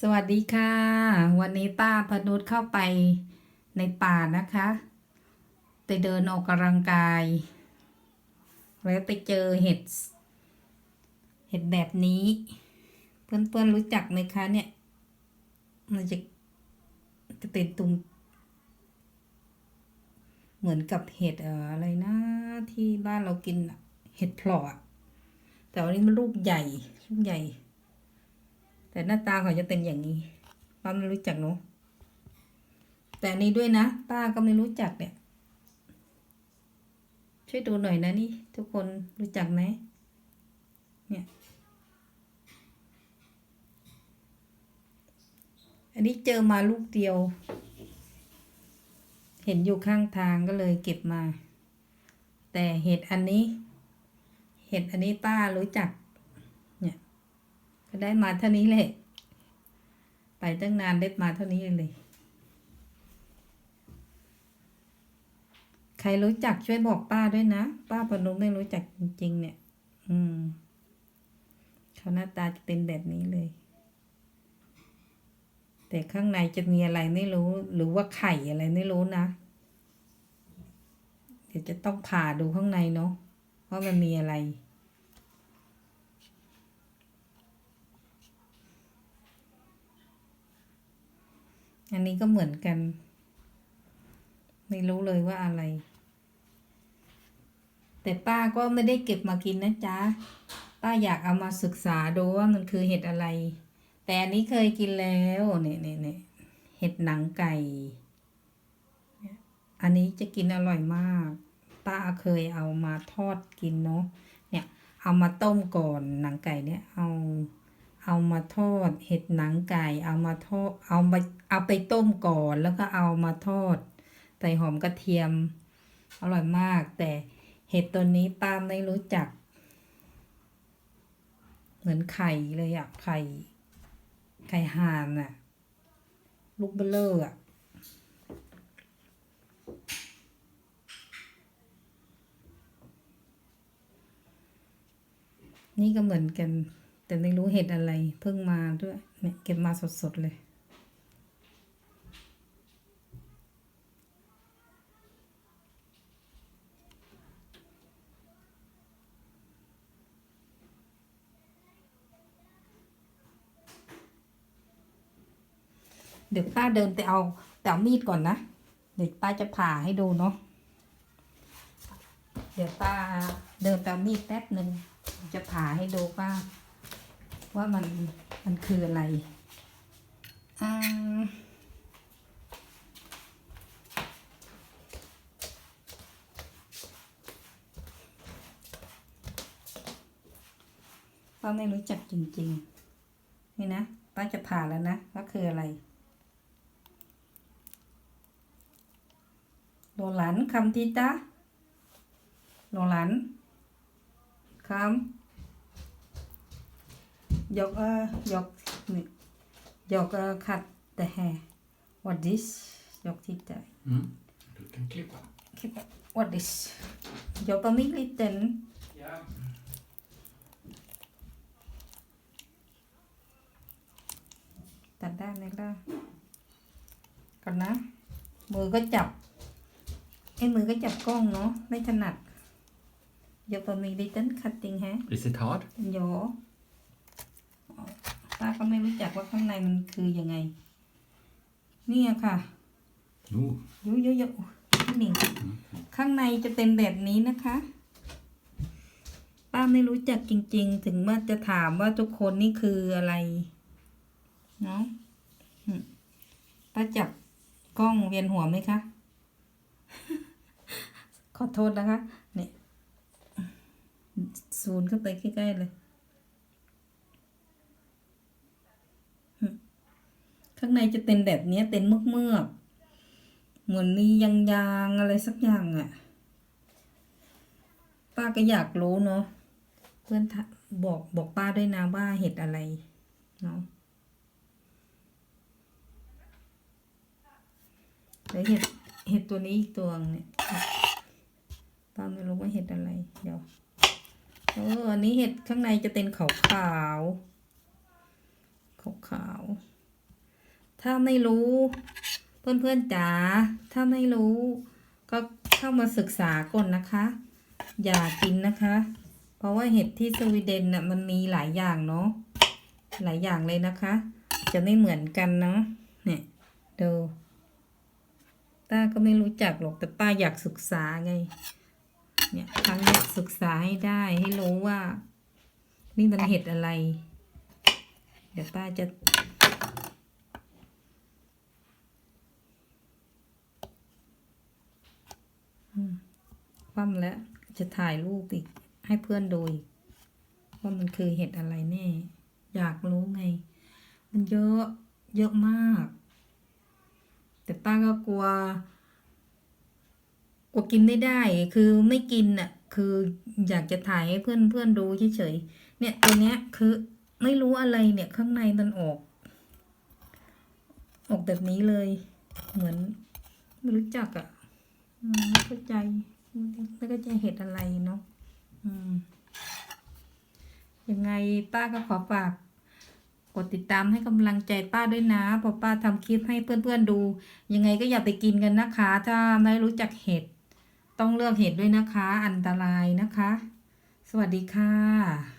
สวัสดีค่ะ วันนี้ป้าพนุชเข้าไปในป่านะคะไปเดินออกกำลังกาย แล้วไปเจอเห็ด เห็ดแบบนี้ เพื่อนๆรู้จักไหมคะเนี่ย มันจะจะเป็นตุ่มเหมือนกับเห็ดอะไรนะ ที่บ้านเรากินเห็ดพลอแต่วันนี้มันลูกใหญ่ลูกใหญ่ แต่หน้าตาเขาจะเป็นอย่างนี้ป้าไม่รู้จักเนาะแต่นี้ด้วยนะ ป้าก็ไม่รู้จักเนี่ย ช่วยดูหน่อยนะนี่ ทุกคนรู้จักไหมเนี่ย อันนี้เจอมาลูกเดียว เห็นอยู่ข้างทางก็เลยเก็บมา แต่เห็ดอันนี้ เห็ดอันนี้ป้ารู้จัก ก็ได้มาเท่านี้แหละ ไปตั้งนานได้มาเท่านี้เลย ใครรู้จักช่วยบอกป้าด้วยนะ ป้าปนุไม่รู้จักจริง ๆ เนี่ย อืม เขาหน้าตาจะเป็นแบบนี้เลย แต่ข้างในจะมีอะไรไม่รู้ หรือว่าไข่อะไรไม่รู้นะ เดี๋ยวจะต้องผ่าดูข้างในเนาะว่ามันมีอะไร อันนี้ก็เหมือนกัน ไม่รู้เลยว่าอะไร แต่ป้าก็ไม่ได้เก็บมากินนะจ๊ะ ป้าอยากเอามาศึกษาดูว่ามันคือเห็ดอะไร แต่อันนี้เคยกินแล้วเนี่ยเนี่ยเนี่ยเห็ดหนังไก่ อันนี้จะกินอร่อยมาก ป้าเคยเอามาทอดกินเนาะ เนี่ย เอามาต้มก่อนหนังไก่เนี่ย เอา เอามาทอด เห็ดหนังไก่ เอามาทอดเอามาเอาไปต้มก่อนแล้วก็เอามาทอดใส่หอมกระเทียม อร่อยมาก แต่เห็ดตัวนี้ป้าไม่รู้จัก เหมือนไข่เลยอะไข่ ไข่ห่านอะลูกเบลเลอร์อะนี่ก็เหมือนกัน แต่ไม่รู้เห็ดอะไร เพิ่งมาด้วยเนี่ยเก็บมาสดๆเลย เดี๋ยวป้าเดินไปเอาแต่เอามีดก่อนนะ เดี๋ยวป้าจะผ่าให้ดูเนาะเดี๋ยวป้าเดินไปเอามีดแป๊บหนึ่งจะผ่าให้ดูป้า ว่ามันมันคืออะไรอ่าป้าไม่รู้จักจริงๆ นี่นะ ป้าจะผ่าแล้วนะว่าคืออะไร đồ lạnh không tí ta đồ lạnh không giọt uh, giọt giọt uh, khạch the hair what this giọt tí ta Mm. Du kan klippa. what this giọt på mitt liten Ja. ตัดด้านนี้ก็ก่อนนะมือก็จับไอ้มือก็จับกล้องเนาะไม่ถนัดเดี๋ยวพอมีดิตันคัตติ้งฮะ Is it hard? โย ป้าก็ไม่รู้จักว่าข้างในมันคือยังไง เนี่ยค่ะ Oh. เยอะเยอะเยอะนี่ข้างในจะเป็นแบบนี้นะคะ ป้าไม่รู้จักจริง ๆ ถึงว่าจะถามว่าทุกคนนี่คืออะไร เนาะอืมป้าจับกล้องเวียนหัวไหมคะ ขอโทษนะคะ เนี่ย ซูนเข้าไปใกล้ ๆ เลย ข้างในจะเป็นแบบเนี้ยเป็นเมือกเมือกเหมือนมียางๆอะไรสักอย่างอะ่ะ ป้าก็อยากรู้เนาะเพื่อนบอกบอกป้าด้วยนะว่าเห็ดอะไรเนาะแล้วเห็ดเห็ดตัวนี้อีกตัวนึงเนี่ยป้าไม่รู้ว่าเห็ดอะไร เดี๋ยวเอออันนี้เห็ดข้างในจะเป็นขาวขาวขาวขาว ถ้าไม่รู้ เพื่อนๆจ๋าถ้าไม่รู้ ก็เข้ามาศึกษาก่อนนะคะ อย่ากินนะคะ เพราะว่าเห็ดที่สวีเดนน่ะมันมีหลายอย่างเนาะหลายอย่างเลยนะคะ จะไม่เหมือนกันเนาะเนี่ยดูป้าก็ไม่รู้จักหรอกแต่ป้าอยากศึกษาไง เนี่ยครั้งนี้ศึกษาให้ได้ให้รู้ว่า นี่มันเห็ดอะไร เดี๋ยวป้าจะ อืม คว่ำแล้วจะถ่ายรูปอีก ให้เพื่อนดูอีกว่ามันคือเห็ดอะไรแน่ อยากรู้ไง มันเยอะเยอะมาก แต่ป้าก็กลัว กลัวกินไม่ได้ คือไม่กินอะ คืออยากจะถ่ายให้เพื่อนเพื่อนดูเฉยๆเนี่ยตัวเนี้ยคือไม่รู้อะไรเนี่ยข้างในมันออก ออกแบบนี้เลย เหมือนไม่รู้จักอะ ไม่เข้าใจไม่เข้าใจเห็ดอะไรเนาะยังไงป้าก็ขอฝากกดติดตามให้กำลังใจป้าด้วยนะ พอป้าทำคลิปให้เพื่อนๆดู ยังไงก็อย่าไปกินกันนะคะ ถ้าไม่รู้จักเห็ด ต้องเลือกเห็ดด้วยนะคะ อันตรายนะคะ สวัสดีค่ะ